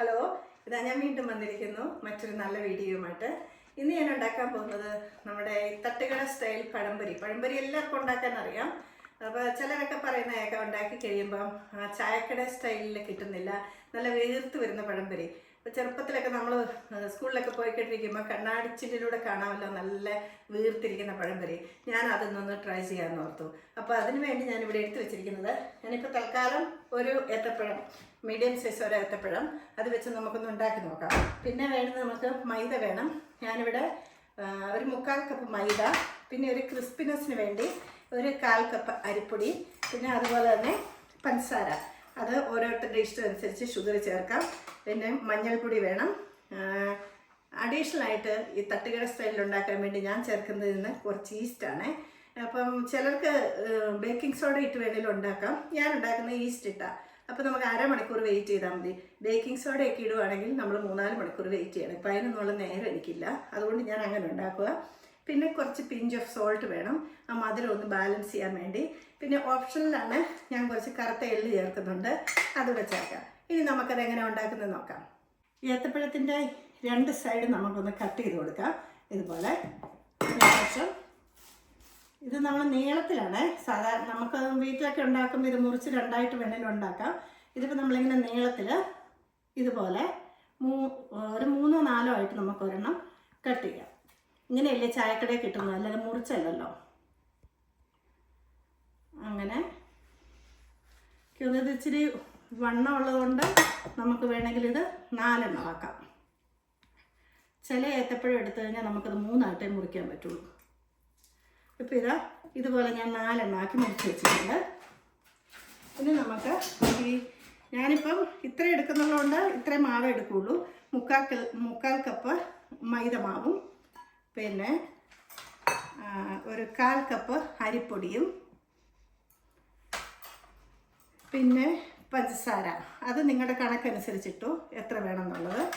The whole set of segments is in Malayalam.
ഹലോ ഇതാ ഞാൻ വീണ്ടും വന്നിരിക്കുന്നു. മറ്റൊരു നല്ല വീഡിയോയുമായിട്ട്. ഇന്ന് ഞാൻ ഉണ്ടാക്കാൻ പോകുന്നത് നമ്മുടെ തട്ടുകട സ്റ്റൈൽ പഴംപൊരി. പഴംപൊരി എല്ലാവർക്കും ഉണ്ടാക്കാൻ അറിയാം. അപ്പോൾ ചിലരൊക്കെ പറയുന്നതൊക്കെ ഉണ്ടാക്കി കഴിയുമ്പം ചായക്കട സ്റ്റൈലിൽ കിട്ടുന്നില്ല. നല്ല വീർത്ത് വരുന്ന പഴംപൊരി. ഇപ്പോൾ ചെറുപ്പത്തിലൊക്കെ നമ്മൾ സ്കൂളിലൊക്കെ പോയിക്കൊണ്ടിരിക്കുമ്പോൾ കണ്ണാടിച്ചിലൂടെ കാണാമല്ലോ നല്ല വീർത്തിരിക്കുന്ന പഴംപൊരി. ഞാൻ അതൊന്നൊന്ന് ട്രൈ ചെയ്യാമെന്ന് ഓർത്തു. അപ്പോൾ അതിന് വേണ്ടി ഞാൻ ഇവിടെ എടുത്തു വെച്ചിരിക്കുന്നത്. ഞാനിപ്പോൾ തൽക്കാലം ഒരു ഏത്തപ്പഴം മീഡിയം സൈസ് ഒരു ഏത്തപ്പഴം അത് വെച്ച് നമുക്കൊന്ന് ഉണ്ടാക്കി നോക്കാം. പിന്നെ വേണ്ടത് നമുക്ക് മൈദ വേണം. ഞാനിവിടെ ഒരു മുക്കാൽ കപ്പ് മൈദ പിന്നെ ഒരു ക്രിസ്പിനെസ്സിന് വേണ്ടി ഒരു കാൽ കപ്പ് അരിപ്പൊടി പിന്നെ അതുപോലെ തന്നെ പഞ്ചസാര. അത് ഓരോരുത്തരുടെ ഇഷ്ടം അനുസരിച്ച് ഷുഗർ ചേർക്കാം. പിന്നെ മഞ്ഞൾപ്പൊടി വേണം. അഡീഷണൽ ആയിട്ട് ഈ തട്ടുകട സ്റ്റൈലിൽ ഉണ്ടാക്കാൻ വേണ്ടി ഞാൻ ചേർക്കുന്നതിൽ നിന്ന് കുറച്ച് ഈസ്റ്റാണ് അപ്പം ചിലർക്ക് ബേക്കിംഗ് സോഡ ഇട്ട് വേണമെങ്കിലും ഉണ്ടാക്കാം. ഞാൻ ഉണ്ടാക്കുന്ന ഈസ്റ്റ് ഇട്ടാ. അപ്പോൾ നമുക്ക് അരമണിക്കൂർ വെയിറ്റ് ചെയ്താൽ മതി. ബേക്കിംഗ് സോഡയൊക്കെ ഇടുവാണെങ്കിൽ നമ്മൾ മൂന്നാൽ മണിക്കൂർ വെയിറ്റ് ചെയ്യണം. ഇപ്പം അതിനൊന്നുള്ള നേരം എനിക്കില്ല. അതുകൊണ്ട് ഞാൻ അങ്ങനെ ഉണ്ടാക്കുക. പിന്നെ കുറച്ച് പിഞ്ച് ഓഫ് സോൾട്ട് വേണം. ആ മധുരം ഒന്ന് ബാലൻസ് ചെയ്യാൻ വേണ്ടി. പിന്നെ ഓപ്ഷനിലാണ് ഞാൻ കുറച്ച് കറുത്ത എള്ള് ചേർക്കുന്നുണ്ട്. അതുകൂടെ ചേർക്കാം ഇനി നമുക്കത് എങ്ങനെ ഉണ്ടാക്കുന്നത് നോക്കാം. ഏത്തപ്പഴത്തിന്റെ രണ്ട് സൈഡ് നമുക്കൊന്ന് കട്ട് ചെയ്ത് കൊടുക്കാം. ഇതുപോലെ. ഇത് നമ്മൾ നീളത്തിലാണ്. സാധാരണ നമുക്ക് വീട്ടിലൊക്കെ ഉണ്ടാക്കുമ്പോൾ ഇത് മുറിച്ച് രണ്ടായിട്ട് വേണേലും ഉണ്ടാക്കാം. ഇതിപ്പോൾ നമ്മളിങ്ങനെ നീളത്തിൽ ഇതുപോലെ മൂ ഒരു മൂന്നോ നാലോ ആയിട്ട് നമുക്ക് ഒരെണ്ണം കട്ട് ചെയ്യാം. ഇങ്ങനെയല്ലേ ചായക്കടയിൽ കിട്ടുന്നത്? അല്ലാതെ മുറിച്ചല്ലല്ലോ? അങ്ങനെ. ഇത് ഇച്ചിരി വണ്ണം ഉള്ളതുകൊണ്ട് നമുക്ക് വേണമെങ്കിൽ ഇത് നാലെണ്ണം ആക്കാം. ചില ഏത്തപ്പഴം എടുത്തു കഴിഞ്ഞാൽ നമുക്കത് മൂന്നായിട്ടേ മുറിക്കാൻ പറ്റുള്ളൂ. ഇപ്പം ഇതാ ഇതുപോലെ ഞാൻ നാലെണ്ണാക്കി മുറിച്ച് വെച്ചിട്ടുണ്ട്. പിന്നെ നമുക്ക് ഈ ഞാനിപ്പം ഇത്ര എടുക്കുന്നതുകൊണ്ട് ഇത്രയും മാവ് എടുക്കുകയുള്ളൂ മുക്കാൽ കൽ- മുക്കാൽ കപ്പ് മൈദ മാവും. പിന്നെ ഒരു കാൽ കപ്പ് അരിപ്പൊടിയും. പിന്നെ പഞ്ചസാര. അത് നിങ്ങളുടെ കണക്കനുസരിച്ചിട്ടു എത്ര വേണമെന്നുള്ളത്.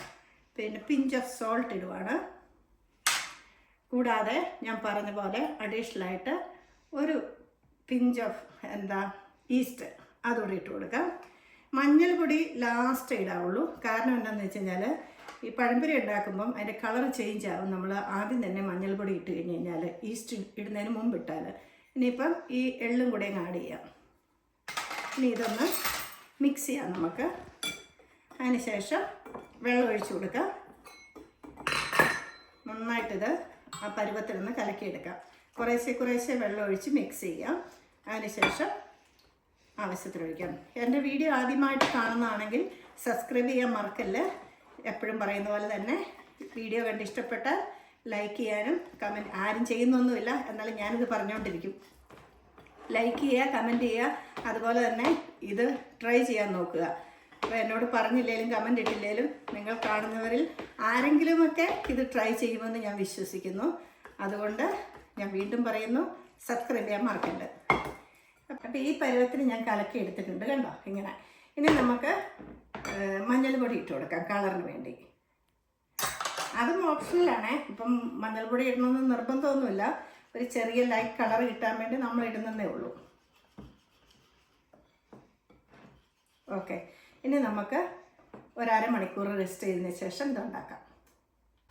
പിന്നെ പിഞ്ച് ഓഫ് സോൾട്ട് ഇടുവാണ്. കൂടാതെ ഞാൻ പറഞ്ഞ പോലെ അഡീഷണൽ ആയിട്ട് ഒരു പിഞ്ച് ഓഫ് എന്താ ഈസ്റ്റ് അതുകൂടി ഇട്ട് കൊടുക്കാം. മഞ്ഞൾപ്പൊടി ലാസ്റ്റ് ഇടാവുള്ളൂ കാരണം എന്താണെന്ന് വെച്ച് കഴിഞ്ഞാൽ ഈ പഴംപൊരി ഉണ്ടാക്കുമ്പം അതിന്റെ കളർ ചേഞ്ച് ആവും. നമ്മൾ ആദ്യം തന്നെ മഞ്ഞൾപ്പൊടി ഇട്ട് കഴിഞ്ഞ് കഴിഞ്ഞാൽ ഈസ്റ്റ് ഇടുന്നതിന് മുമ്പ് ഇട്ടാൽ ഇനിയിപ്പം ഈ എള്ളും കൂടെ ആഡ് ചെയ്യാം. ഇനി ഇതൊന്ന് മിക്സ് ചെയ്യാം നമുക്ക്. അതിന് ശേഷം വെള്ളം ഒഴിച്ചു കൊടുക്കാം. നന്നായിട്ടിത് ആ പരുവത്തിൽ നിന്ന് കലക്കിയെടുക്കാം. കുറേശ്ശെ കുറേശ്ശെ വെള്ളം ഒഴിച്ച് മിക്സ് ചെയ്യാം. അതിനുശേഷം ആവശ്യത്തിന് ഒഴിക്കാം എന്റെ വീഡിയോ ആദ്യമായിട്ട് കാണുന്നതാണെങ്കിൽ സബ്സ്ക്രൈബ് ചെയ്യാൻ മറക്കല്ല്? എപ്പോഴും പറയുന്ന പോലെ തന്നെ വീഡിയോ കണ്ട് ഇഷ്ടപ്പെട്ടാൽ ലൈക്ക് ചെയ്യാനും കമന്റ് ആരും ചെയ്യുന്നൊന്നുമില്ല. എന്നാലും ഞാനിത് പറഞ്ഞുകൊണ്ടിരിക്കും. ലൈക്ക് ചെയ്യുക കമന്റ് ചെയ്യുക അതുപോലെ തന്നെ ഇത് ട്രൈ ചെയ്യാൻ നോക്കുക. അപ്പോൾ എന്നോട് പറഞ്ഞില്ലേലും കമന്റ് ഇട്ടില്ലേലും നിങ്ങൾ കാണുന്നവരിൽ ആരെങ്കിലുമൊക്കെ ഇത് ട്രൈ ചെയ്യുമെന്ന് ഞാൻ വിശ്വസിക്കുന്നു. അതുകൊണ്ട് ഞാൻ വീണ്ടും പറയുന്നു സബ്സ്ക്രൈബ് ചെയ്യാൻ മറക്കണ്ട അപ്പോൾ ഈ പരുവത്തിന് ഞാൻ കലക്കി എടുത്തിട്ടുണ്ട് കണ്ടോ? ഇങ്ങനെ. ഇനി നമുക്ക് മഞ്ഞൾ മഞ്ഞൾപ്പൊടി ഇട്ട് കൊടുക്കാം കളറിന് വേണ്ടി. അതും ഓപ്ഷനിലാണ് ഇപ്പം മഞ്ഞൾപ്പൊടി ഇടണമെന്ന് നിർബന്ധമൊന്നുമില്ല. ഒരു ചെറിയ ലൈറ്റ് കളർ കിട്ടാൻ വേണ്ടി നമ്മൾ ഇടുന്നതേ ഉള്ളൂ. ഓക്കെ ഇനി നമുക്ക് ഒരമണിക്കൂർ റെസ്റ്റ് ചെയ്തതിന് ശേഷം ഇത് ഉണ്ടാക്കാം.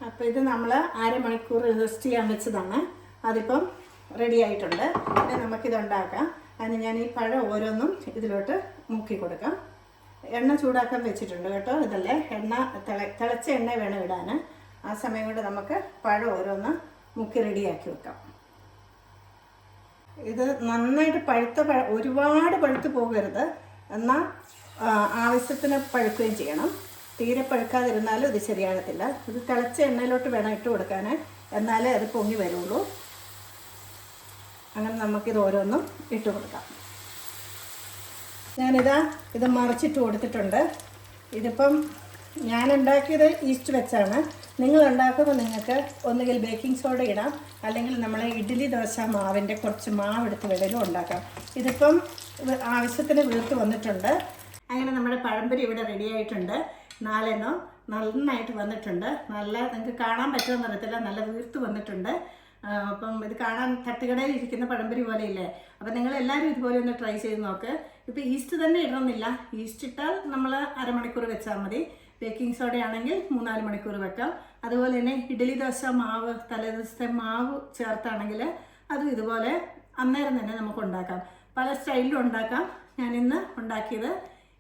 അപ്പോൾ ഇത് നമ്മൾ അരമണിക്കൂർ റെസ്റ്റ് ചെയ്യാൻ വെച്ചതാണ്. അതിപ്പം റെഡി ആയിട്ടുണ്ട്. ഇനി നമുക്കിത് ഉണ്ടാക്കാം. അതിന് ഞാൻ ഈ പഴം ഓരോന്നും ഇതിലോട്ട് മുക്കി കൊടുക്കാം. എണ്ണ ചൂടാക്കാൻ വെച്ചിട്ടുണ്ട് കേട്ടോ ഇതല്ലേ? എണ്ണ തിള തിളച്ച എണ്ണ വേണം ഇടാൻ ആ സമയം കൊണ്ട് നമുക്ക് പഴം ഓരോന്ന് മുക്കി റെഡിയാക്കി വെക്കാം. ഇത് നന്നായിട്ട് പഴുത്ത പഴ ഒരുപാട് പഴുത്ത് പോകരുത്. എന്നാൽ ആവശ്യത്തിന് പഴുക്കുകയും ചെയ്യണം. തീരെ പഴുക്കാതിരുന്നാലും ഇത് ശരിയാകത്തില്ല. ഇത് തിളച്ച എണ്ണയിലോട്ട് വേണം ഇട്ട് കൊടുക്കാൻ എന്നാലേ അത് പൊങ്ങി വരുള്ളൂ. അങ്ങനെ നമുക്കിത് ഓരോന്നും ഇട്ട് കൊടുക്കാം. ഞാനിതാ ഇത് മറിച്ചിട്ട് കൊടുത്തിട്ടുണ്ട്. ഇതിപ്പം ഞാൻ ഉണ്ടാക്കിയത് ഈസ്റ്റ് വെച്ചാണ്. നിങ്ങൾ ഉണ്ടാക്കുമ്പോൾ നിങ്ങൾക്ക് ഒന്നുകിൽ ബേക്കിംഗ് സോഡ ഇടാം. അല്ലെങ്കിൽ നമ്മൾ ഇഡ്ഡലി ദോശ മാവിന്റെ കുറച്ച് മാവ് എടുത്ത് വേണേലും ഉണ്ടാക്കാം. ഇതിപ്പം ആവശ്യത്തിന് വീർത്ത് വന്നിട്ടുണ്ട്. അങ്ങനെ നമ്മുടെ പഴംപൊരി ഇവിടെ റെഡി ആയിട്ടുണ്ട്. നാലെണ്ണം നന്നായിട്ട് വന്നിട്ടുണ്ട്. നല്ല നിങ്ങൾക്ക് കാണാൻ പറ്റുമെന്ന് അറിയത്തില്ല. നല്ല വീർത്ത് വന്നിട്ടുണ്ട്. അപ്പം ഇത് കാണാൻ തട്ടുകടയിൽ ഇരിക്കുന്ന പഴംപൊരി പോലെയില്ലേ? അപ്പം നിങ്ങൾ എല്ലാവരും ഇതുപോലെ ഒന്ന് ട്രൈ ചെയ്ത് നോക്ക്. ഇപ്പോൾ ഈസ്റ്റ് തന്നെ ഇടണമെന്നില്ല. ഈസ്റ്റ് ഇട്ടാൽ നമ്മൾ അരമണിക്കൂർ വെച്ചാൽ മതി. ബേക്കിംഗ് സോഡ ആണെങ്കിൽ മൂന്നാൽ മണിക്കൂർ വെക്കാം. അതുപോലെ തന്നെ ഇഡ്ഡലി ദോശ മാവ് തലേദിവസത്തെ മാവ് ചേർത്താണെങ്കിൽ അതും ഇതുപോലെ അന്നേരം തന്നെ നമുക്ക് ഉണ്ടാക്കാം. പല സ്റ്റൈലിലും ഉണ്ടാക്കാം. ഞാനിന്ന് ഉണ്ടാക്കിയത്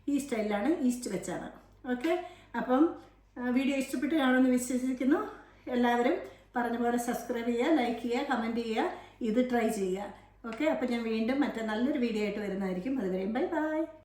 ഈ സ്റ്റൈലിലാണ് ഈസ്റ്റ് വെച്ചാണ്. ഓക്കെ? അപ്പം വീഡിയോ ഇഷ്ടപ്പെട്ട് കാണുമെന്ന് വിശ്വസിക്കുന്നു. എല്ലാവരും പറഞ്ഞ പോലെ സബ്സ്ക്രൈബ് ചെയ്യുക ലൈക്ക് ചെയ്യുക കമന്റ് ചെയ്യുക ഇത് ട്രൈ ചെയ്യുക. ഓക്കെ? അപ്പോൾ ഞാൻ വീണ്ടും മറ്റേ നല്ലൊരു വീഡിയോ ആയിട്ട് വരുന്നതായിരിക്കും. അതുവരെയും ബൈ ബൈ.